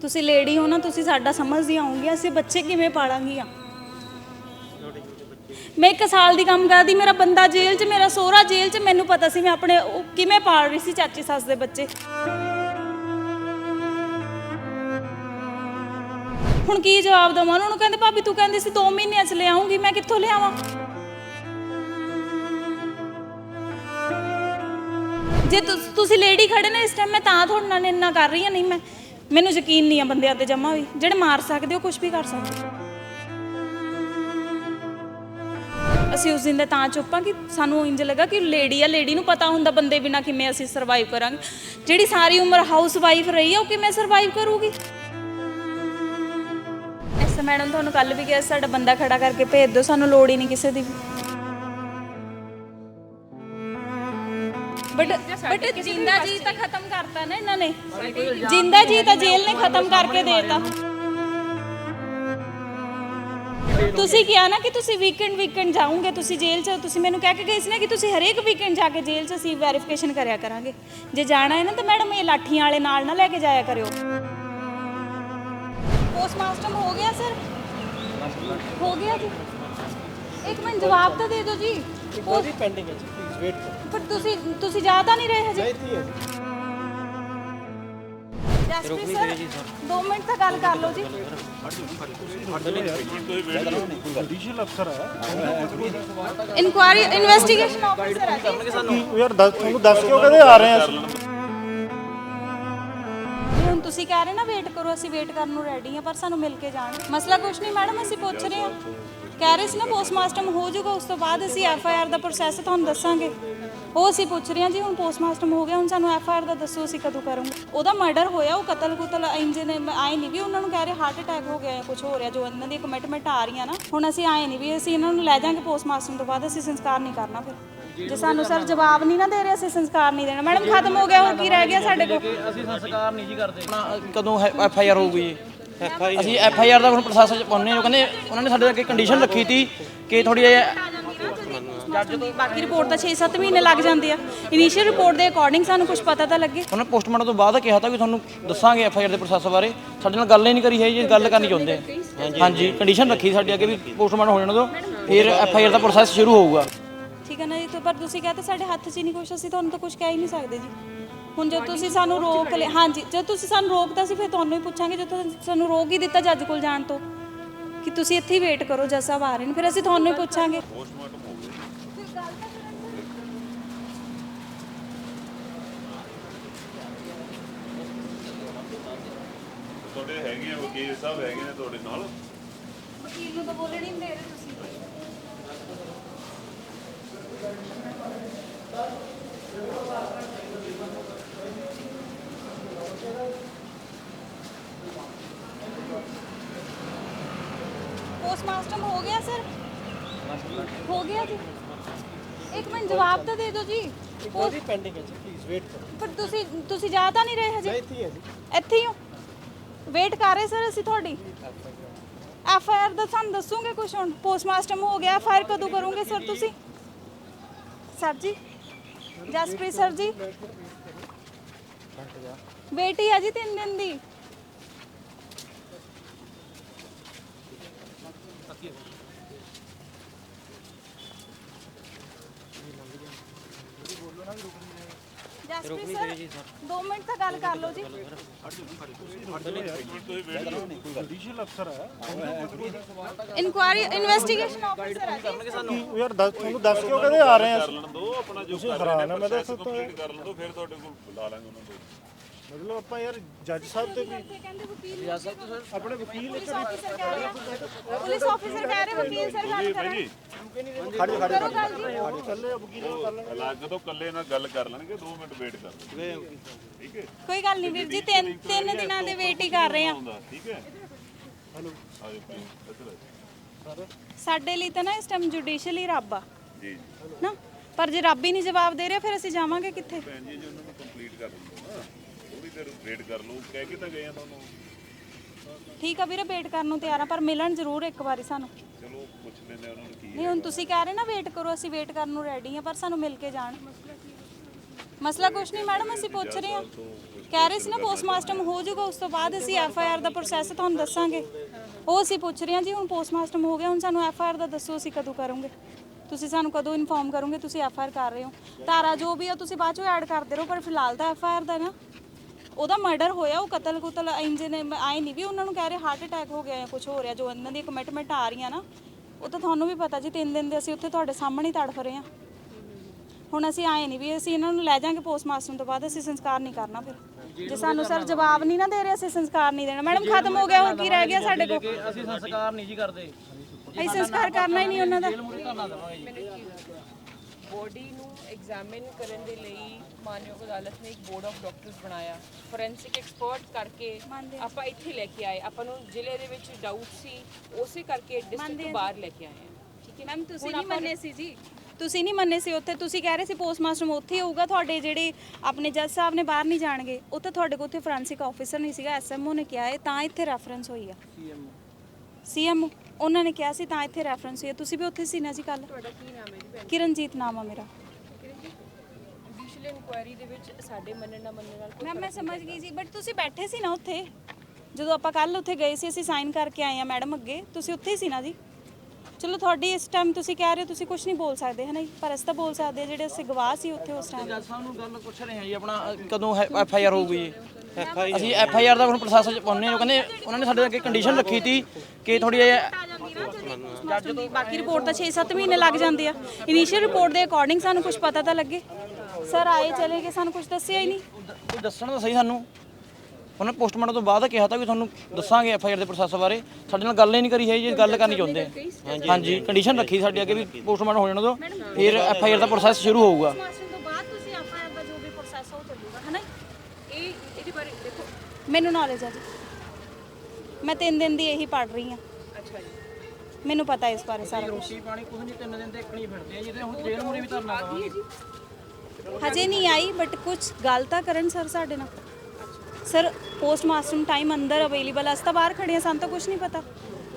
ਤੁਸੀਂ ਲੇਡੀ ਹੋ ਨਾ, ਤੁਸੀਂ ਸਾਡਾ ਸਮਝਦੀਆਂ ਹੋਵੋਗੀਆਂ, ਅਸੀਂ ਬੱਚੇ ਕਿਵੇਂ ਪਾਲਾਂਗੀਆਂ? ਮੈਂ ਇੱਕ ਸਾਲ ਦੀ ਕੰਮ ਕਰਦੀ, ਮੇਰਾ ਬੰਦਾ ਜੇਲ੍ਹ 'ਚ, ਮੇਰਾ ਸੋਹਰਾ ਜੇਲ੍ਹ 'ਚ, ਮੈਨੂੰ ਪਤਾ ਸੀ ਮੈਂ ਆਪਣੇ ਉਹ ਕਿਵੇਂ ਪਾਲ ਰਹੀ ਸੀ ਚਾਚੀ ਸੱਸ ਦੇ ਬੱਚੇ। ਹੁਣ ਕੀ ਜਵਾਬ ਦਵਾਂ? ਉਹਨਾਂ ਨੂੰ ਕਹਿੰਦੇ, ਭਾਬੀ ਤੂੰ ਕਹਿੰਦੀ ਸੀ 2 ਮਹੀਨਿਆਂ 'ਚ ਲਿਆਉਂਗੀ ਮੈਂ ਕਿੱਥੋਂ ਲਿਆਵਾਂ ਜੇ ਤੁਸੀਂ ਲੇਡੀ ਖੜੇ ਨੇ ਇਸ ਟਾਈਮ ਮੈਂ ਤਾਂ ਤੁਹਾਡੇ ਨਾਲ ਇੰਨਾ ਕਰ ਰਹੀ ਹਾਂ, ਨਹੀਂ ਮੈਂ ਮੈਨੂੰ ਯਕੀਨ ਨਹੀਂ ਆ ਬੰਦਿਆਂ ਤੇ ਜਮਾ ਵੀ। ਜਿਹੜੇ ਮਾਰ ਸਕਦੇ ਹੋ ਕੁਝ ਵੀ ਕਰ ਸਕਦੇ। ਅਸੀਂ ਉਸ ਦਿਨ ਦੇ ਤਾਂ ਚੁੱਪਾਂ ਕਿ ਸਾਨੂੰ ਇੰਜ ਲੱਗਾ ਕਿ ਲੇਡੀ ਆ, ਲੇਡੀ ਨੂੰ ਪਤਾ ਹੁੰਦਾ ਬੰਦੇ ਬਿਨਾ ਕਿਵੇਂ ਅਸੀਂ ਸਰਵਾਈਵ ਕਰਾਂਗੇ। ਜਿਹੜੀ ਸਾਰੀ ਉਮਰ ਹਾਊਸ ਵਾਈਫ ਰਹੀ ਆ, ਉਹ ਕਿਵੇਂ ਸਰਵਾਈਵ ਕਰੂਗੀ? ਐਸ ਮੈਡਮ ਤੁਹਾਨੂੰ ਕੱਲ ਵੀ ਕਿਹਾ ਸਾਡਾ ਬੰਦਾ ਖੜਾ ਕਰਕੇ ਭੇਜ ਦਿਓ, ਸਾਨੂੰ ਲੋੜ ਹੀ ਨਹੀਂ ਕਿਸੇ ਦੀ ਬਟ ਬਟ ਜਿੰਦਾ ਜੀ ਤਾਂ ਖਤਮ ਕਰਤਾ ਨਾ ਇਹਨਾਂ ਨੇ। ਜਿੰਦਾ ਜੀ ਤਾਂ ਜੇਲ੍ਹ ਨੇ ਖਤਮ ਕਰਕੇ ਦੇਤਾ। ਤੁਸੀਂ ਕਿਹਾ ਨਾ ਕਿ ਤੁਸੀਂ ਵੀਕਐਂਡ ਵੀਕਐਂਡ ਜਾਓਗੇ ਤੁਸੀਂ ਜੇਲ੍ਹ 'ਚ ਤੁਸੀਂ ਮੈਨੂੰ ਕਹਿ ਕੇ ਗਏ ਸੀ ਨਾ ਕਿ ਤੁਸੀਂ ਹਰੇਕ ਵੀਕਐਂਡ ਜਾ ਕੇ ਜੇਲ੍ਹ 'ਚ ਅਸੀਂ ਵੈਰੀਫਿਕੇਸ਼ਨ ਕਰਿਆ ਕਰਾਂਗੇ। ਜੇ ਜਾਣਾ ਹੈ ਨਾ ਤਾਂ ਮੈਡਮ ਇਹ ਲਾਠੀਆਂ ਵਾਲੇ ਨਾਲ ਨਾ ਲੈ ਕੇ ਜਾਇਆ ਕਰਿਓ। ਪੋਸਟਮਾਸਟਰ ਹੋ ਗਿਆ ਸਰ ਹੋ ਗਿਆ ਜੀ? ਇੱਕ ਮਿੰਟ ਜਵਾਬ ਤਾਂ ਦੇ ਦਿਓ ਜੀ। ਉਹਦੀ ਪੈਂਡਿੰਗ ਹੈ ਜੀ ਪਲੀਜ਼ ਵੇਟ ਕਰੋ। ਪਰ ਤੁਸੀਂ ਤੁਸੀਂ ਜਾ ਤਾਂ ਨਹੀਂ ਰਹੇ ਹਜੇ? ਇੱਥੇ ਹੀ ਹੈ ਜੀ ਜਸਪ੍ਰੀਤ ਸਰ 2 ਮਿੰਟ ਤਾਂ ਗੱਲ ਕਰ ਲਓ ਜੀ। ਜੁਡੀਸ਼ੀਅਲ ਅਫਸਰ ਹੈ। ਇਨਕੁਆਇਰੀ ਇਨਵੈਸਟੀਗੇਸ਼ਨ ਆਫੀਸਰ ਹੈ ਜੀ। ਕੀ ਯਾਰ ਦੱਸ ਤੁਹਾਨੂੰ ਦੱਸ ਕਿਉਂ ਕਹਿੰਦੇ ਆ ਰਹੇ ਆ ਅਸੀਂ? ਜੀ, ਹੁਣ ਤੁਸੀਂ ਕਹਿ ਰਹੇ ਨਾ ਵੇਟ ਕਰੋ ਅਸੀਂ ਵੇਟ ਕਰਨ ਨੂੰ ਰੈਡੀ ਆ ਪਰ ਸਾਨੂੰ ਮਿਲ ਕੇ ਜਾਣ। ਮਸਲਾ ਕੁਛ ਨਹੀਂ ਮੈਡਮ ਅਸੀਂ ਪੁੱਛ ਰਹੇ ਹਾਂ। ਕਹਿ ਰਹੇ ਸੀ ਨਾ ਪੋਸਟਮਾਸਟਰ ਹੋ ਜਾਊਗਾ ਉਸ ਤੋਂ ਬਾਅਦ ਅਸੀਂ ਐਫ ਆਈ ਆਰ ਦਾ ਪ੍ਰੋਸੈਸ ਤੁਹਾਨੂੰ ਦੱਸਾਂਗੇ। ਉਹ ਅਸੀਂ ਪੁੱਛ ਰਹੇ ਹਾਂ ਜੀ ਹੁਣ ਪੋਸਟਮਾਸਟਰ ਹੋ ਗਿਆ ਹੁਣ ਸਾਨੂੰ ਐਫ ਆਰ ਦਾ ਦੱਸੋ ਅਸੀਂ ਕਦੋਂ ਕਰਾਂਗੇ। ਉਹਦਾ ਮਰਡਰ ਹੋਇਆ ਉਹ ਕਤਲ ਕੁਤਲ ਇੰਜ ਨੇ ਆਏ ਨਹੀਂ ਵੀ ਉਹਨਾਂ ਨੂੰ ਕਹਿ ਰਹੇ ਹਾਰਟ ਅਟੈਕ ਹੋ ਗਿਆ ਜਾਂ ਕੁਝ ਹੋ ਰਿਹਾ ਜੋ ਇਹਨਾਂ ਦੀ ਕਮਿਟਮੈਂਟ ਆ ਰਹੀਆਂ ਨਾ ਹੁਣ ਅਸੀਂ ਆਏ ਨਹੀਂ ਵੀ ਅਸੀਂ ਇਹਨਾਂ ਨੂੰ ਲੈ ਜਾਾਂਗੇ ਪੋਸਟਮਾਸਟਰ ਤੋਂ ਬਾਅਦ ਅਸੀਂ ਸੰਸਕਾਰ ਨਹੀਂ ਕਰਨਾ ਫਿਰ। ਜੇ ਸਾਨੂੰ ਸਰ ਜਵਾਬ ਨਹੀਂ ਨਾ ਦੇ ਰਹੇ ਅਸੀਂ ਸੰਸਕਾਰ ਨਹੀਂ ਦੇਣਾ। ਮੈਡਮ ਖਤਮ ਹੋ ਗਿਆ ਹੋਰ ਕੀ ਰਹਿ ਗਿਆ ਸਾਡੇ ਕੋਲ? ਅਸੀਂ ਸੰਸਕਾਰ ਨਹੀਂ ਜੀ ਕਰਦੇ। ਕਦੋਂ ਐਫ ਆਈ ਆਰ ਹੋਊਗੀ ਜੀ? ਅਸੀਂ ਐਫ ਆਈ ਆਰ ਦਾ ਹੁਣ ਪ੍ਰੋਸੈਸ ਚ ਪਾਉਂਦੇ ਹਾਂ ਉਹ ਕਹਿੰਦੇ ਉਹਨਾਂ ਨੇ ਸਾਡੇ ਅੱਗੇ ਕੰਡੀਸ਼ਨ ਰੱਖੀ ਤੀ ਕਿ ਥੋੜੀ ਜੱਜ ਬਾਕੀ ਰਿਪੋਰਟ ਤਾਂ 6-7 ਮਹੀਨੇ ਲੱਗ ਜਾਂਦੇ ਆ। ਇਨੀਸ਼ੀਅਲ ਰਿਪੋਰਟ ਦੇ ਅਕੋਰਡਿੰਗ ਸਾਨੂੰ ਕੁਝ ਪਤਾ ਤਾਂ ਲੱਗੇ। ਉਹਨਾਂ ਪੋਸਟਮਾਰਟਮ ਤੋਂ ਬਾਅਦ ਕਿਹਾ ਤਾਂ ਵੀ ਤੁਹਾਨੂੰ ਦੱਸਾਂਗੇ ਐਫ ਆਈ ਆਰ ਦੇ ਪ੍ਰੋਸੈਸ ਬਾਰੇ। ਸਾਡੇ ਨਾਲ ਗੱਲ ਹੀ ਨਹੀਂ ਕਰੀ ਹੈ ਜੀ ਗੱਲ ਕਰਨੀ ਚਾਹੁੰਦੇ ਆ। ਹਾਂਜੀ। ਕੰਡੀਸ਼ਨ ਰੱਖੀ ਸਾਡੇ ਅੱਗੇ ਵੀ ਪੋਸਟਮਾਰਟਮ ਹੋ ਜਾਣ ਦੋ ਫਿਰ ਐਫ ਆਈ ਆਰ ਦਾ ਪ੍ਰੋਸੈਸ ਸ਼ੁਰੂ ਹੋਊਗਾ। ਠੀਕ ਹੈ ਨਾ ਜੀ ਤੇ ਪਰ ਤੁਸੀਂ ਕਹਤੇ ਸਾਡੇ ਹੱਥ 'ਚ ਹੀ ਨਹੀਂ ਕੁਛ ਅਸੀਂ ਤੁਹਾਨੂੰ ਤਾਂ ਕੁਝ ਕਹਿ ਹੀ ਨਹੀਂ ਸਕਦੇ ਜੀ। ਹੁਣ ਜਦ ਤੁਸੀਂ ਸਾਨੂੰ ਰੋਕ ਲਿਆ ਹਾਂਜੀ ਜਦ ਤੁਸੀਂ ਸਾਨੂੰ ਰੋਕਦਾ ਸੀ ਫਿਰ ਤੁਹਾਨੂੰ ਹੀ ਪੁੱਛਾਂਗੇ ਜਦ ਤੁਸੀਂ ਸਾਨੂੰ ਰੋਕ ਹੀ ਦਿੱਤਾ ਜੱਜ ਕੋਲ ਜਾਣ ਤੋਂ। ਕਿ ਤੁਸੀਂ ਇੱਥੇ ਹੀ ਵੇਟ ਕਰੋ ਜੱਜ ਸਾਹਿਬ ਆ ਰਹੇ ਨੇ ਫਿਰ ਅਸੀਂ ਤੁਹਾਨੂੰ ਹੀ ਪੁੱਛਾਂਗੇ। ਹੈਗੇ ਆ ਵਕੀਲ ਸਾਹਿਬ ਹੈਗੇ ਨੇ ਤੁਹਾਡੇ ਨਾਲ। ਵਕੀਲ ਨੂੰ ਤਾਂ ਬੋਲਣ ਹੀ ਨਹੀਂ ਦੇ ਰਹੇ ਤੁਸੀਂ। ਪੋਸਟਮਾਸਟਰ ਹੋ ਗਿਆ ਸਰ ਹੋ ਗਿਆ ਜੀ। ਇੱਕ ਮਿੰਟ ਜਵਾਬ ਤਾਂ ਦੇ ਦਿਓ ਜੀ। ਉਹਦੀ ਪੈਂਡਿੰਗ ਹੈ ਜੀ ਪਲੀਜ਼ ਵੇਟ ਕਰੋ। ਪਰ ਤੁਸੀਂ ਤੁਸੀਂ ਜਾ ਤਾਂ ਨਹੀਂ ਰਹੇ ਹਜੇ? ਇੱਥੇ ਹੀ ਹੈ ਜੀ। ਇੱਥੇ ਹੀ ਹੋ? ਵੇਟ ਕਰ ਰਹੇ ਸਰ ਅਸੀਂ ਤੁਹਾਡੀ। ਐਫ ਆਈ ਆਰ ਦਾ ਸਾਨੂੰ ਦੱਸੋਗੇ ਕੁਝ ਹੁਣ? ਪੋਸਟਮਾਸਟਰ ਹੋ ਗਿਆ ਐਫ ਆਈ ਆਰ ਕਦੋਂ ਕਰੋਗੇ ਸਰ ਤੁਸੀਂ? ਸਰ ਜੀ ਜਸਪ੍ਰੀਤ ਸਰ ਜੀ। ਬੇਟੀ ਆ ਜੀ ਤਿੰਨ ਦਿਨ ਦੀ। ਜਸਪ੍ਰੀਤ ਸਰ। 2 ਮਿੰਟ ਤਾਂ ਗੱਲ ਕਰ ਲਓ ਜੀ। ਜੁਡੀਸ਼ੀਅਲ ਅਫਸਰ ਹੈ ਇਨਕੁਆਇਰੀ ਇਨਵੈਸਟੀਗੇਸ਼ਨ ਆਫੀਸਰ ਹੈ ਜੀ। ਕੀ ਯਾਰ ਦੱਸ ਤੁਹਾਨੂੰ ਦੱਸ ਕਿਉਂ ਕਹਿੰਦੇ ਆ ਰਹੇ ਆ? ਕਰ ਅਸੀਂ ਲੈਣ ਦੋ ਆਪਣਾ ਜੋ ਤੁਸੀਂ ਹੈਰਾਨ ਆ ਮੈਂ ਤੋਂ ਕੰਪਲੀਟ ਕਰ ਲੈਣ ਦੋ ਫਿਰ ਤੁਹਾਡੇ ਕੋਲ ਬੁਲਾ ਲਾਂਗੇ ਉਹਨਾਂ ਨੂੰ। ਮਤਲਬ ਆਪਾਂ ਯਾਰ ਜੱਜ ਸਾਹਿਬ ਤੇ ਵੀ ਕਹਿੰਦੇ ਵਕੀਲ ਆਪਣੇ ਵਕੀਲ ਪੁਲਿਸ ਆਫੀਸਰ ਕਹਿ ਰਹੇ ਪੁਲਿਸ ਆਫੀਸਰ ਕਹਿ ਰਹੇ ਵਕੀਲ ਸਰ ਗੱਲ ਕਰਨ। ਜੀ ਖੜੇ ਖੜੇ ਕਰੋ ਗੱਲ ਜੀ। ਵਕੀਲ ਨਾਲ ਕਰ ਲੈਣਗੇ। ਅਲੱਗ ਤੋਂ ਇਕੱਲੇ ਨਾਲ ਗੱਲ ਕਰ ਲੈਣਗੇ 2 ਮਿੰਟ ਵੇਟ ਕਰ ਲਓ ਠੀਕ ਹੈ? ਕੋਈ ਗੱਲ ਨਹੀਂ ਵੀਰ ਜੀ ਤਿੰਨ ਤਿੰਨ ਦਿਨਾਂ ਦੇ ਵੇਟ ਹੀ ਕਰ ਰਹੇ ਆ। ਠੀਕ ਹੈ? ਹੈਲੋ। ਆਜੋ ਪਲੀਜ਼ ਇੱਧਰ ਆਜੋ ਸਾਡੇ ਲਈ ਤਾਂ ਨਾ ਇਸ ਟਾਈਮ ਜੁਡੀਸ਼ੀਅਲੀ ਰੱਬ ਆ। ਜੀ। ਜੀ ਨਾ? ਪਰ ਜੇ ਰੱਬ ਹੀ ਨਹੀਂ ਜਵਾਬ ਦੇ ਰਿਹਾ ਫਿਰ ਅਸੀਂ ਜਾਵਾਂਗੇ ਕਿੱਥੇ? ਭੈਣ ਜੀ ਜੀ ਉਹਨਾਂ ਨੂੰ ਕੰਪਲੀਟ ਕਰ ਲਓ ਦੇਰ ਵੇਟ ਕਰ ਲਓ। ਕਹਿ ਕੇ ਤਾਂ ਗਏ ਆ ਤੁਹਾਨੂੰ। ਠੀਕ ਆ ਵੀਰੇ ਵੇਟ ਕਰਨ ਨੂੰ ਤਿਆਰ ਆ ਪਰ ਮਿਲਣ ਜ਼ਰੂਰ ਇੱਕ ਵਾਰੀ ਸਾਨੂੰ। ਚਲੋ ਪੁੱਛ ਲੈਂਦੇ ਆ ਉਹਨਾਂ ਨੂੰ ਕੀ ਨਹੀਂ ਹੁਣ ਤੁਸੀਂ ਕਹਿ ਰਹੇ ਨਾ ਵੇਟ ਕਰੋ ਅਸੀਂ ਵੇਟ ਕਰਨ ਨੂੰ ਰੈਡੀ ਆ ਪਰ ਸਾਨੂੰ ਮਿਲ ਕੇ ਜਾਣ। ਮਸਲਾ ਕੁਛ ਨਹੀਂ ਮੈਡਮ ਅਸੀਂ ਪੁੱਛ ਰਹੇ ਪੁੱਛ ਕਹਿ ਰਹੇ ਸੀ ਨਾ ਪੋਸਟਮਾਸਟਰ ਹੋ ਜਾਊਗਾ ਉਸ ਤੋਂ ਬਾਅਦ ਅਸੀਂ ਐਫ ਆਈ ਆਰ ਦਾ ਪ੍ਰੋਸੈਸ ਤੁਹਾਨੂੰ ਦੱਸਾਂਗੇ। ਉਹ ਅਸੀਂ ਪੁੱਛ ਰਹੇ ਹਾਂ ਜੀ ਹੁਣ ਪੋਸਟਮਾਸਟਰ ਹੋ ਗਿਆ ਹੁਣ ਸਾਨੂੰ ਐਫ ਆਈ ਆਰ ਦਾ ਦੱਸੋ ਅਸੀਂ ਕਦੋਂ ਕਰੋਗੇ? ਤੁਸੀਂ ਸਾਨੂੰ ਕਦੋਂ ਇਨਫੋਰਮ ਕਰੋਗੇ ਤੁਸੀਂ ਐਫ ਆਈ ਆਰ ਕਰ ਰਹੇ ਹੋ? ਧਾਰਾ ਜੋ ਵੀ ਆ ਤੁਸੀਂ ਬਾਅਦ ਚੋਂ ਐਡ ਕਰਦੇ ਰਹੋ ਪਰ ਫਿਲਹਾਲ ਤਾਂ ਐਫ ਆਈ ਆਰ ਦਾ ਨਾ। ਉਹਦਾ ਮਰਡਰ ਹੋਇਆ ਉਹ ਕਤਲ ਕੁਤਲ ਇੰਜਨ ਆਏ ਨਹੀਂ ਵੀ ਉਹਨਾਂ ਨੂੰ ਕਹਿ ਰਹੇ ਹਾਰਟ ਅਟੈਕ ਹੋ ਗਿਆ ਜਾਂ ਕੁਝ ਹੋ ਰਿਹਾ ਜੋ ਇਹਨਾਂ ਦੀ ਕਮਿਟਮੈਂਟ ਆ ਰਹੀਆਂ ਨਾ ਉਹ ਤਾਂ ਤੁਹਾਨੂੰ ਵੀ ਪਤਾ ਜੀ ਤਿੰਨ ਦਿਨ ਦੇ ਅਸੀਂ ਉੱਥੇ ਤੁਹਾਡੇ ਸਾਹਮਣੇ ਹੀ ਤੜਫ ਰਹੇ ਹਾਂ। ਹੁਣ ਅਸੀਂ ਆਏ ਨਹੀਂ ਵੀ ਅਸੀਂ ਇਹਨਾਂ ਨੂੰ ਲੈ ਜਾਾਂਗੇ ਪੋਸਟਮਾਸਟਰ ਤੋਂ ਬਾਅਦ ਅਸੀਂ ਸੰਸਕਾਰ ਨਹੀਂ ਕਰਨਾ ਫਿਰ। ਜੇ ਸਾਨੂੰ ਸਰ ਜਵਾਬ ਨਹੀਂ ਨਾ ਦੇ ਰਹੇ ਅਸੀਂ ਸੰਸਕਾਰ ਨਹੀਂ ਦੇਣਾ। ਮੈਡਮ ਖਤਮ ਹੋ ਗਿਆ ਹੁਣ ਕੀ ਰਹਿ ਗਿਆ ਸਾਡੇ ਕੋਲ? ਅਸੀਂ ਸੰਸਕਾਰ ਨਹੀਂ ਜੀ ਕਰਦੇ। ਅਸੀਂ ਸੰਸਕਾਰ ਕਰਨਾ ਹੀ ਨਹੀਂ ਉਹਨਾਂ ਦਾ। ਬੋਡੀ ਨੂੰ ਐਗਜ਼ਾਮਿਨ ਕਰਨ ਦੇ ਲਈ ਮਾਨਯੋਗ ਅਦਾਲਤ ਨੇ ਇੱਕ ਬੋਰਡ ਆਫ ਡਾਕਟਰਸ ਬਣਾਇਆ। ਫੋਰੈਂਸਿਕ ਐਕਸਪਰਟ ਕਰਕੇ ਆਪਾਂ ਇੱਥੇ ਲੈ ਕੇ ਆਏ। ਆਪਾਂ ਨੂੰ ਜ਼ਿਲ੍ਹੇ ਦੇ ਵਿੱਚ ਡਾਊਟ ਸੀ ਉਸੇ ਕਰਕੇ ਡਿਸਟ੍ਰਿਕਟ ਤੋਂ ਬਾਹਰ ਲੈ ਕੇ ਆਏ ਹਾਂ ਠੀਕ ਹੈ ਮੈਮ ਤੁਸੀਂ ਨਹੀਂ ਮੰਨੇ ਸੀ ਜੀ। ਤੁਸੀਂ ਨਹੀਂ ਮੰਨੇ ਸੀ ਉੱਥੇ। ਤੁਸੀਂ ਕਹਿ ਰਹੇ ਸੀ ਪੋਸਟਮਾਸਟਰ ਉੱਥੇ ਹੀ ਹੋਊਗਾ ਤੁਹਾਡੇ ਜਿਹੜੇ ਆਪਣੇ ਜੱਜ ਸਾਹਿਬ ਨੇ ਬਾਹਰ ਨਹੀਂ ਜਾਣਗੇ। ਉੱਥੇ ਤੁਹਾਡੇ ਕੋਲ ਉੱਥੇ ਫੋਰੈਂਸਿਕ ਆਫੀਸਰ ਨਹੀਂ ਸੀਗਾ ਐਸਐਮਓ ਨੇ ਕਿਹਾ ਹੈ ਤਾਂ ਇੱਥੇ ਰੈਫਰੈਂਸ ਹੋਈ ਆ। ਸੀਐਮ ਉਹਨਾਂ ਨੇ ਕਿਹਾ ਸੀ ਤਾਂ ਇੱਥੇ ਰੈਫਰੈਂਸ ਹੋਈ ਆ ਤੁਸੀਂ ਵੀ ਉੱਥੇ ਸੀ ਨਾ ਜੀ ਕੱਲ ਤੁਹਾਡਾ ਕੀ ਨਾਮ ਹੈ ਜੀ ਭੈਣ ਕਿਰਨਜੀਤ ਨਾਮ ਆ ਮੇਰਾ। ਜੁਡੀਸ਼ੀਅਲ ਇਨਕੁਆਇਰੀ ਦੇ ਵਿੱਚ ਸਾਡੇ ਮੰਨਣ ਨਾ ਮੰਨਣ ਨਾਲ ਕੋਈ ਮੈਮ ਮੈਂ ਸਮਝ ਗਈ ਜੀ ਬਟ ਤੁਸੀਂ ਬੈਠੇ ਸੀ ਨਾ ਉੱਥੇ। ਜਦੋਂ ਆਪਾਂ ਕੱਲ ਉੱਥੇ ਗਏ ਸੀ ਅਸੀਂ ਸਾਈਨ ਕਰਕੇ ਆਏ ਆ ਮੈਡਮ ਅੱਗੇ। ਤੁਸੀਂ ਉੱਥੇ ਹੀ ਸੀ ਨਾ ਜੀ। ਚਲੋ ਤੁਹਾਡੀ ਇਸ ਟਾਈਮ ਤੁਸੀਂ ਕਹਿ ਰਹੇ ਹੋ ਤੁਸੀਂ ਕੁਝ ਨਹੀਂ ਬੋਲ ਸਕਦੇ ਹੈ ਨਾ ਜੀ? ਪਰ ਅਸੀਂ ਤਾਂ ਬੋਲ ਸਕਦੇ ਹਾਂ ਜਿਹੜੇ ਅਸੀਂ ਗਵਾਹ ਸੀ ਉੱਥੇ ਉਸ ਟਾਈਮ ਜੱਜ ਸਾਹਿਬ ਨੂੰ ਗੱਲ ਪੁੱਛ ਰਹੇ ਹਾਂ ਜੀ ਆਪਣਾ ਅ, ਕਦੋਂ ਐਫ ਆਈ ਆਰ ਹੋਊਗੀ ਜੀ? ਅਸੀਂ ਐਫ ਆਈ ਆਰ ਦਾ ਹੁਣ ਪ੍ਰੋਸੈਸ ਚ ਪਾਉਂਦੇ ਹਾਂ। ਉਹ ਕਹਿੰਦੇ ਉਹਨਾਂ ਨੇ ਸਾਡੇ ਅੱਗੇ ਕੰਡੀਸ਼ਨ ਰੱਖੀ ਸੀ ਕਿ ਥੋੜੀ ਜੱਜ ਤੋਂ ਬਾਕੀ ਰਿਪੋਰਟ ਤਾਂ 6-7 ਮਹੀਨੇ ਲੱਗ ਜਾਂਦੇ ਆ। ਇਨੀਸ਼ੀਅਲ ਰਿਪੋਰਟ ਦੇ ਅਕੋਰਡਿੰਗ ਸਾਨੂੰ ਕੁਝ ਪਤਾ ਤਾਂ ਲੱਗੇ। ਸਰ ਆਏ ਚਲੇ ਗਏ ਸਾਨੂੰ ਕੁਝ ਦੱਸਿਆ ਹੀ ਨਹੀਂ। ਕੋਈ ਦੱਸਣ ਤਾਂ ਸਹੀ ਸਾਨੂੰ। ਉਹਨਾਂ ਪੋਸਟਮਾਰਟਮ ਤੋਂ ਬਾਅਦ ਕਿਹਾ ਤਾਂ ਵੀ ਤੁਹਾਨੂੰ ਦੱਸਾਂਗੇ ਐਫ ਆਈ ਆਰ ਦੇ ਪ੍ਰੋਸੈਸ ਬਾਰੇ। ਸਾਡੇ ਨਾਲ ਗੱਲ ਹੀ ਨਹੀਂ ਕਰੀ ਹੈ ਜੀ ਗੱਲ ਕਰਨੀ ਚਾਹੁੰਦੇ ਆ। ਹਾਂਜੀ ਕੰਡੀਸ਼ਨ ਰੱਖੀ ਸਾਡੇ ਅੱਗੇ ਵੀ ਪੋਸਟਮਾਰਟਮ ਹੋ ਜਾਣਾ ਤੋਂ ਫਿਰ ਐਫ ਆਈ ਆਰ ਦਾ ਪ੍ਰੋਸੈਸ ਸ਼ੁਰੂ ਹੋਊਗਾ ਮਾਸਟਰ ਤੋਂ ਬਾਅਦ ਤੁਸੀਂ ਐਫਆਈਆਰ ਦਾ ਜੋ ਵੀ ਪ੍ਰੋਸੈਸ ਉਹ ਚੱਲੂਗਾ ਹੈ ਨਾ ਇਹ ਇਹਦੇ ਬਾਰੇ ਦੇਖੋ ਮੈਨੂੰ ਨੌਲੇਜ ਆ ਜੀ। ਮੈਂ ਤਿੰਨ ਦਿਨ ਦੀ ਇਹੀ ਪੜ ਰਹੀ ਹਾਂ। ਅੱਛਾ ਜੀ। ਮੈਨੂੰ ਪਤਾ ਇਸ ਬਾਰੇ ਸਾਰਾ ਕੁਝ ਰੋਟੀ ਪਾਣੀ ਕੁਝ ਨਹੀਂ ਤਿੰਨ ਦਿਨ ਤੇ ਇੱਕਣੀ ਫਿਰਦੇ ਆ ਜੀ ਤੇ ਹੁਣ ਜੇਲ੍ਹ ਮੂਰੇ ਵੀ ਧਰਨਾ ਦੇਵਾਂਗੇ ਹਜੇ ਨਹੀਂ ਆਈ ਬਟ ਕੁਝ ਗੱਲ ਤਾਂ ਕਰਨ ਸਰ ਸਾਡੇ ਨਾਲ। ਸਰ ਪੋਸਟ ਮਾਸਟਰ ਟਾਈਮ ਅੰਦਰ ਅਵੇਲੇਬਲ ਅਸ ਤਾਂ ਬਾਹਰ ਖੜੇ ਆ ਸਾਨੂੰ ਤਾਂ ਕੁਝ ਨਹੀਂ ਪਤਾ।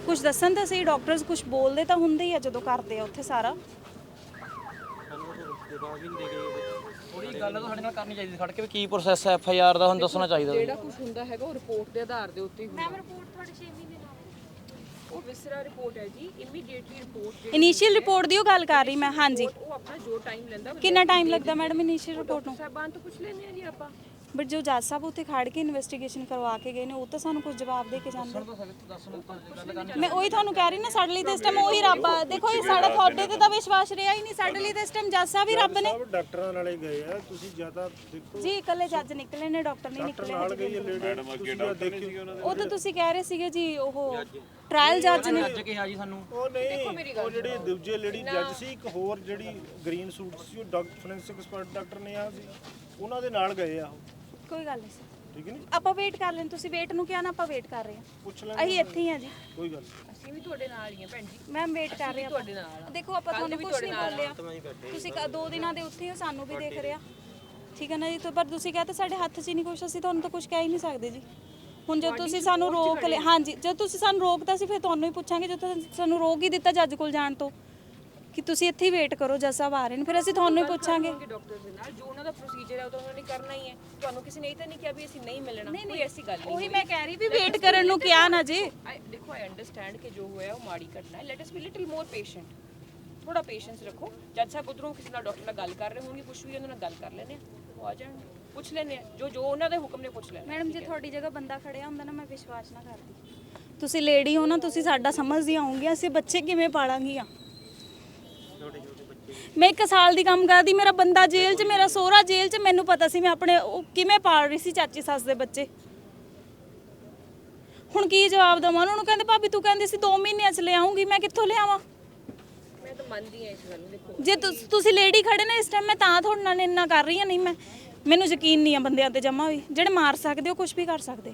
ਕੁਝ ਦੱਸਣ ਤਾਂ ਸਹੀ ਡਾਕਟਰਸ ਕੁਝ ਬੋਲਦੇ ਤਾਂ ਹੁੰਦੇ ਹੀ ਆ ਜਦੋਂ ਕਰਦੇ ਆ ਉੱਥੇ ਸਾਰਾ। ਥੋੜੀ ਗੱਲ ਤਾਂ ਸਾਡੇ ਨਾਲ ਕਰਨੀ ਚਾਹੀਦੀ ਸੀ ਖੜ ਕੇ ਵੀ ਕੀ ਪ੍ਰੋਸੈਸ ਹੈ ਐਫ ਆਈ ਆਰ ਦਾ ਹੁਣ ਦੱਸਣਾ ਚਾਹੀਦਾ ਸੀ। ਜਿਹੜਾ ਕੁਝ ਹੁੰਦਾ ਹੈਗਾ ਉਹ ਰਿਪੋਰਟ ਦੇ ਆਧਾਰ ਦੇ ਉੱਤੇ ਹੀ ਹੁੰਦਾ। ਰਿਪੋਰਟ ਤੁਹਾਡੇ 6 ਮਹੀਨੇ ਨਾਲ ਉਹ ਵਿਸਰਾ ਰਿਪੋਰਟ ਹੈ ਜੀ ਇਮੀਡੀਏਟਲੀ ਰਿਪੋਰਟ ਇਨੀਸ਼ੀਅਲ ਰਿਪੋਰਟ ਦੀ ਉਹ ਗੱਲ ਕਰ ਰਹੀ ਮੈਂ ਹਾਂਜੀ। ਉਹ ਆਪਣਾ ਜੋ ਟਾਈਮ ਲੈਂਦਾ ਕਿੰਨਾ ਟਾਈਮ ਲੱਗਦਾ ਮੈਡਮ ਇਨੀਸ਼ੀਅਲ ਰਿਪੋਰਟ ਨੂੰ? ਸਾਹਿਬਾਨ ਤੋਂ ਪੁੱਛ ਲੈਂਦੇ ਆ ਜੀ ਆਪਾਂ। ਬਟ ਜੋ ਜੱਜ ਸਾਹਿਬ ਉੱਥੇ ਖੜ ਕੇ ਇਨਵੈਸਟੀਗੇਸ਼ਨ ਕਰਵਾ ਕੇ ਗਏ ਨੇ ਉਹ ਤਾਂ ਸਾਨੂੰ ਕੁਝ ਜਵਾਬ ਦੇ ਕੇ ਜਾਂਦੇ। ਮੈਂ ਉਹੀ ਤੁਹਾਨੂੰ ਕਹਿ ਰਹੀ ਨਾ ਸਾਡੇ ਲਈ ਤਾਂ ਇਸ ਟਾਈਮ ਉਹੀ ਰੱਬ ਆ। ਦੇਖੋ ਇਹ ਸਾਡਾ ਤੁਹਾਡੇ ਤੇ ਤਾਂ ਵਿਸ਼ਵਾਸ ਰਿਹਾ ਹੀ ਨਹੀਂ ਸਾਡੇ ਲਈ ਤਾਂ ਇਸ ਟਾਈਮ ਜੱਜ ਸਾਹਿਬ ਹੀ ਰੱਬ ਨੇ। ਡਾਕਟਰਾਂ ਨਾਲੇ ਗਏ ਆ ਤੁਸੀਂ ਜ਼ਿਆਦਾ ਦੇਖੋ। ਜੀ ਇਕੱਲੇ ਜੱਜ ਨਿਕਲੇ ਨੇ ਡਾਕਟਰ ਨਹੀਂ ਨਿਕਲੇ ਦੇਖਿਓ। ਉਹ ਤਾਂ ਤੁਸੀਂ ਕਹਿ ਰਹੇ ਸੀਗੇ ਜੀ ਉਹ ਟ੍ਰਾਇਲ ਜੱਜ ਨੇ ਅੱਜ ਕਿਹਾ ਜੀ ਸਾਨੂੰ। ਉਹ ਨਹੀਂ ਉਹ ਜਿਹੜੀ ਦੂਜੇ ਲੇਡੀ ਜੱਜ ਸੀ ਇੱਕ ਹੋਰ ਜਿਹੜੀ ਗ੍ਰੀਨ ਸੂਟ ਸੀ ਉਹ ਡਾਕਟਰ ਫੋਰੈਂਸਿਕ ਐਕਸਪਰਟ ਡਾਕਟਰ ਨੇ ਆ ਸੀ। ਉਹਨਾਂ ਦੇ ਨਾਲ ਗਏ ਆ ਉਹ। ਕੋਈ ਗੱਲ ਨਹੀਂ ਸਰ। ਠੀਕ ਹੈ ਨਹੀਂ ਆਪਾਂ ਵੇਟ ਕਰ ਲੈਣ ਤੁਸੀਂ ਵੇਟ ਨੂੰ ਕਿਹਾ ਨਾ ਆਪਾਂ ਵੇਟ ਕਰ ਰਹੇ ਹਾਂ। ਪੁੱਛ ਲੈ ਅਸੀਂ ਇੱਥੇ ਹੀ ਆ ਜੀ। ਕੋਈ ਗੱਲ ਨਹੀਂ। ਅਸੀਂ ਵੀ ਤੁਹਾਡੇ ਨਾਲ ਹੀ ਆ ਭੈਣ ਜੀ। ਮੈਮ ਵੇਟ ਕਰ ਰਹੇ ਤੁਹਾਡੇ ਆਪਾਂ। ਨਾਲ ਦੇਖੋ ਆਪਾਂ ਤੁਹਾਨੂੰ ਕੁਝ ਨਹੀਂ ਬੋਲਿਆ। ਤੁਸੀਂ ਕ- ਦੋ ਦਿਨਾਂ ਦੇ ਉੱਥੇ ਹੋ ਸਾਨੂੰ ਵੀ ਦੇਖ ਰਿਹਾ ਠੀਕ ਹੈ ਨਾ ਜੀ ਤਾਂ ਪਰ ਤੁਸੀਂ ਕਹਤੇ ਸਾਡੇ ਹੱਥ 'ਚ ਹੀ ਨਹੀਂ ਕੁਝ ਅਸੀਂ ਤੁਹਾਨੂੰ ਤਾਂ ਕੁਝ ਕਹਿ ਹੀ ਨਹੀਂ ਸਕਦੇ ਜੀ। ਹੁਣ ਜਦ ਤੁਸੀਂ ਸਾਨੂੰ ਰੋਕ ਲਿਆ ਹਾਂਜੀ ਜਦ ਤੁਸੀਂ ਸਾਨੂੰ ਰੋਕਤਾ ਸੀ ਫਿਰ ਤੁਹਾਨੂੰ ਹੀ ਪੁੱਛਾਂਗੇ ਜਦ ਤੁਸੀਂ ਸਾਨੂੰ ਰੋਕ ਹੀ ਦਿੱਤਾ ਜੱਜ ਕੋਲ ਜਾਣ ਤੋਂ ਕਿ ਤੁਸੀਂ ਇੱਥੇ ਹੀ ਵੇਟ ਕਰੋ ਜੱਜ ਸਾਹਿਬ ਆ ਰਹੇ ਨੇ ਫਿਰ ਅਸੀਂ ਤੁਹਾਨੂੰ ਹੀ ਪੁੱਛਾਂਗੇ। ਡਾਕਟਰ ਦੇ ਨਾਲ ਜੋ ਉਹਨਾਂ ਦਾ ਪ੍ਰੋਸੀਜਰ ਹੈ ਉਹ ਤਾਂ ਉਹਨਾਂ ਨੇ ਕਰਨਾ ਹੀ ਹੈ। ਤੁਹਾਨੂੰ ਕਿਸੇ ਨੇ ਇਹ ਤਾਂ ਨਹੀਂ ਕਿਹਾ ਵੀ ਅਸੀਂ ਨਹੀਂ ਮਿਲਣਾ ਕੋਈ ਐਸੀ ਗੱਲ ਨਹੀਂ ਉਹੀ ਮੈਂ ਕਹਿ ਰਹੀ ਵੀ ਵੇਟ ਕਰਨ ਨੂੰ ਕਿਹਾ ਨਾ ਜੀ। ਦੇਖੋ ਆਈ ਅੰਡਰਸਟੈਂਡ ਕਿ ਜੋ ਹੋਇਆ ਉਹ ਮਾੜੀ ਘਟਨਾ ਹੈ। Let us be little more patient ਥੋੜਾ ਪੇਸ਼ੈਂਸ ਰੱਖੋ। ਜੱਜ ਸਾਹਿਬ ਉਧਰੋਂ ਕਿਸੇ ਨਾਲ ਡਾਕਟਰ ਨਾਲ ਗੱਲ ਕਰ ਰਹੇ ਹੋਣਗੇ ਕੁਝ ਵੀ ਉਹਨਾਂ ਨਾਲ ਗੱਲ ਕਰ ਲੈਣੇ ਉਹ ਆ ਜਾਣਗੇ। ਪੁੱਛ ਲੈਣੇ ਆ। ਜੋ ਜੋ ਉਹਨਾਂ ਦੇ ਹੁਕਮ ਨੇ ਪੁੱਛ ਲੈਣਾ। ਮੈਡਮ ਜੇ ਤੁਹਾਡੀ ਜਗ੍ਹਾ ਬੰਦਾ ਖੜਿਆ ਹੁੰਦਾ ਨਾ ਮੈਂ ਵਿਸ਼ਵਾਸ ਨਾ ਕਰਦੀ। ਤੁਸੀਂ ਲੇਡੀ ਹੋ ਨਾ ਤੁਸੀਂ ਸਾਡਾ ਸਮਝਦੀਆਂ ਹੋਵੋਗੀਆਂ ਅਸੀਂ ਬੱਚੇ ਕਿਵੇਂ ਪਾਲਾਂਗੀਆਂ? ਮੈਂ ਇੱਕ ਸਾਲ ਦੀ ਕੰਮ ਕਰਦੀ ਮੇਰਾ ਬੰਦਾ ਜੇਲ੍ਹ 'ਚ ਮੇਰਾ ਸੋਹਰਾ ਜੇਲ੍ਹ 'ਚ ਮੈਨੂੰ ਪਤਾ ਸੀ ਮੈਂ ਆਪਣੇ ਉਹ ਕਿਵੇਂ ਪਾਲ ਰਹੀ ਸੀ ਚਾਚੀ ਸੱਸ ਦੇ ਬੱਚੇ। ਹੁਣ ਕੀ ਜਵਾਬ ਦਵਾਂ? ਉਹਨਾਂ ਨੂੰ ਕਹਿੰਦੇ ਭਾਬੀ ਤੂੰ ਕਹਿੰਦੀ ਸੀ 2 ਮਹੀਨਿਆਂ 'ਚ ਲੈ ਆਉਂਗੀ ਮੈਂ ਕਿੱਥੋਂ ਲਿਆਵਾਂ ਮੈਂ ਤਾਂ ਮੰਨਦੀ ਹਾਂ ਇਸ ਗੱਲ ਨੂੰ ਦੇਖੋ। ਜੇ ਤੁਸ- ਤੁਸੀਂ ਲੇਡੀ ਖੜੇ ਨੇ ਇਸ ਟਾਈਮ ਮੈਂ ਤਾਂ ਤੁਹਾਡੇ ਨਾਲ ਇੰਨਾ ਕਰ ਰਹੀ ਹਾਂ ਨਹੀਂ ਮੈਂ ਮੈਨੂੰ ਯਕੀਨ ਨਹੀਂ ਆ ਬੰਦਿਆਂ ਤੇ ਜਮਾ ਵੀ। ਜਿਹੜੇ ਮਾਰ ਸਕਦੇ ਉਹ ਕੁਝ ਵੀ ਕਰ ਸਕਦੇ।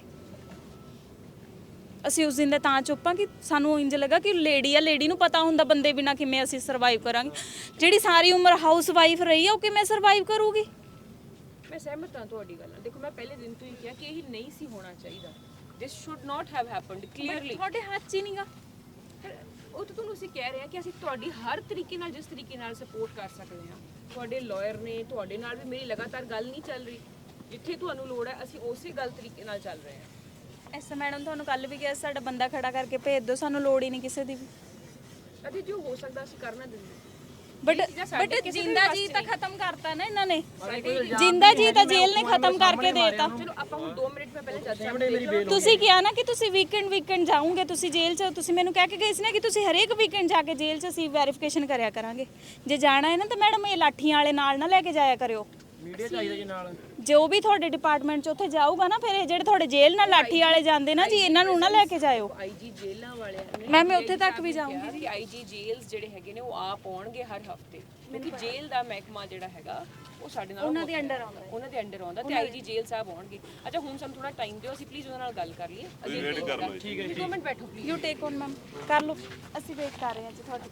ਅਸੀਂ ਉਸ ਦਿਨ ਦੇ ਤਾਂ ਚੁੱਪਾਂ ਕਿ ਸਾਨੂੰ ਇੰਜ ਲੱਗਾ ਕਿ ਲੇਡੀ ਆ ਲੇਡੀ ਨੂੰ ਪਤਾ ਹੁੰਦਾ ਬੰਦੇ ਬਿਨਾ ਕਿਵੇਂ ਅਸੀਂ ਸਰਵਾਈਵ ਕਰਾਂਗੇ। ਜਿਹੜੀ ਸਾਰੀ ਉਮਰ ਹਾਊਸ ਵਾਈਫ ਰਹੀ ਆ ਉਹ ਕਿਵੇਂ ਸਰਵਾਈਵ ਕਰੂਗੀ? ਮੈਂ ਸਹਿਮਤ ਹਾਂ ਤੁਹਾਡੀ ਗੱਲ ਨਾਲ। ਦੇਖੋ ਮੈਂ ਪਹਿਲੇ ਦਿਨ ਤੋਂ ਹੀ ਕਿਹਾ ਕਿ ਇਹ ਨਹੀਂ ਸੀ ਹੋਣਾ ਚਾਹੀਦਾ। This should not have happened clearly ਤੁਹਾਡੇ ਹੱਥ 'ਚ ਹੀ ਨਹੀਂਗਾ ਉਹ ਤਾਂ ਤੁਹਾਨੂੰ ਅਸੀਂ ਕਹਿ ਰਹੇ ਹਾਂ ਕਿ ਅਸੀਂ ਤੁਹਾਡੀ ਹਰ ਤਰੀਕੇ ਨਾਲ ਜਿਸ ਤਰੀਕੇ ਨਾਲ ਸਪੋਰਟ ਕਰ ਸਕਦੇ ਹਾਂ। ਤੁਹਾਡੇ ਲਾਇਰ ਨੇ ਤੁਹਾਡੇ ਨਾਲ ਵੀ ਮੇਰੀ ਲਗਾਤਾਰ ਗੱਲ ਨਹੀਂ ਚੱਲ ਰਹੀ। ਜਿੱਥੇ ਤੁਹਾਨੂੰ ਲੋੜ ਹੈ ਅਸੀਂ ਉਸੇ ਗੱਲ ਤਰੀਕੇ ਨਾਲ ਚੱਲ ਰਹੇ ਹਾਂ। ਐਸਾ ਮੈਡਮ ਤੁਹਾਨੂੰ ਕੱਲ ਵੀ ਕਿਹਾ ਸਾਡਾ ਬੰਦਾ ਖੜਾ ਕਰਕੇ ਭੇਜ ਦਿਓ ਸਾਨੂੰ ਲੋੜ ਹੀ ਨਹੀਂ ਕਿਸੇ ਦੀ ਵੀ। ਅਤੇ ਜੋ ਹੋ ਸਕਦਾ ਅਸੀਂ ਕਰਨਾ ਦਿੰਦੇ ਬਟ ਬਟ ਜਿੰਦਾ ਜੀ ਤਾਂ। ਖਤਮ ਕਰਤਾ ਨਾ ਇਹਨਾਂ ਨੇ। ਜਿੰਦਾ ਜੀ ਤਾਂ ਜੇਲ੍ਹ ਨੇ ਖਤਮ ਕਰਕੇ ਦੇਤਾ। ਚਲੋ ਆਪਾਂ ਹੁਣ 2 ਮਿੰਟ ਮੈਂ ਪਹਿਲੇ ਲਵਾਂ। ਤੁਸੀਂ ਕਿਹਾ ਨਾ ਕਿ ਤੁਸੀਂ ਵੀਕਐਂਡ ਵੀਕਐਂਡ ਜਾਓਗੇ ਤੁਸੀਂ ਜੇਲ੍ਹ 'ਚ ਤੁਸੀਂ ਮੈਨੂੰ ਕਹਿ ਕੇ ਗਏ ਸੀ ਨਾ ਕਿ ਤੁਸੀਂ ਹਰੇਕ ਵੀਕਐਂਡ ਜਾ ਕੇ ਜੇਲ੍ਹ 'ਚ ਅਸੀਂ ਵੈਰੀਫਿਕੇਸ਼ਨ ਕਰਿਆ ਕਰਾਂਗੇ। ਜੇ ਜਾਣਾ ਹੈ ਨਾ ਤਾਂ ਮੈਡਮ ਇਹ ਲਾਠੀਆਂ ਵਾਲੇ ਨਾਲ ਨਾ ਲੈ ਕੇ ਜਾਇਆ ਕਰਿਓ। ਮੀਡੀਆ ਚਾਹੀਦਾ ਜੀ ਨਾਲ। ਜੋ ਵੀ ਤੁਹਾਡੇ ਡਿਪਾਰਟਮੈਂਟ 'ਚ ਉੱਥੇ ਜਾਊਗਾ ਨਾ ਫਿਰ ਇਹ ਜਿਹੜੇ ਤੁਹਾਡੇ ਜੇਲ੍ਹ ਨਾਲ ਲਾਠੀ ਵਾਲੇ ਜਾਂਦੇ ਨਾ ਜੀ ਇਹਨਾਂ ਨੂੰ ਨਾ ਲੈ ਕੇ ਜਾਇਓ। ਆਈਜੀ ਜੇਲ੍ਹਾਂ ਵਾਲਿਆਂ ਨੇ ਮੈਮ, ਮੈਂ ਉੱਥੇ ਤੱਕ ਵੀ ਜਾਊਂਗੀ। ਕਿ ਆਈਜੀ ਜੇਲਸ ਜਿਹੜੇ ਹੈਗੇ ਨੇ ਉਹ ਆਪ ਆਉਣਗੇ ਹਰ ਹਫ਼ਤੇ। ਕਿਉਂਕਿ ਜੇਲ੍ਹ ਦਾ ਮਹਿਕਮਾ ਜਿਹੜਾ ਹੈਗਾ ਉਹ ਸਾਡੇ ਨਾਲ ਉਹਨਾਂ ਦੇ ਅੰਡਰ ਆਉਂਦਾ ਉਹਨਾਂ ਦੇ ਅੰਡਰ ਆਉਂਦਾ ਤੇ ਆਈਜੀ ਜੇਲ੍ਹ ਸਾਹਿਬ ਆਉਣਗੇ। ਅੱਛਾ ਹੁਣ ਸਾਨੂੰ ਥੋੜਾ ਟਾਈਮ ਦਿਓ ਅਸੀਂ ਪਲੀਜ਼ ਉਹਨਾਂ ਨਾਲ ਗੱਲ ਕਰ ਲਈਏ। ਅਸੀਂ ਕਰ ਲਓ ਜੀ। ਠੀਕ ਹੈ 2 ਮਿੰਟ ਬੈਠੋ please you take on ma'am ਕਰ ਲਓ। ਅਸੀਂ ਵੇਟ ਕਰ ਰਹੇ ਹਾਂ ਜੀ ਤੁਹਾਡੀ।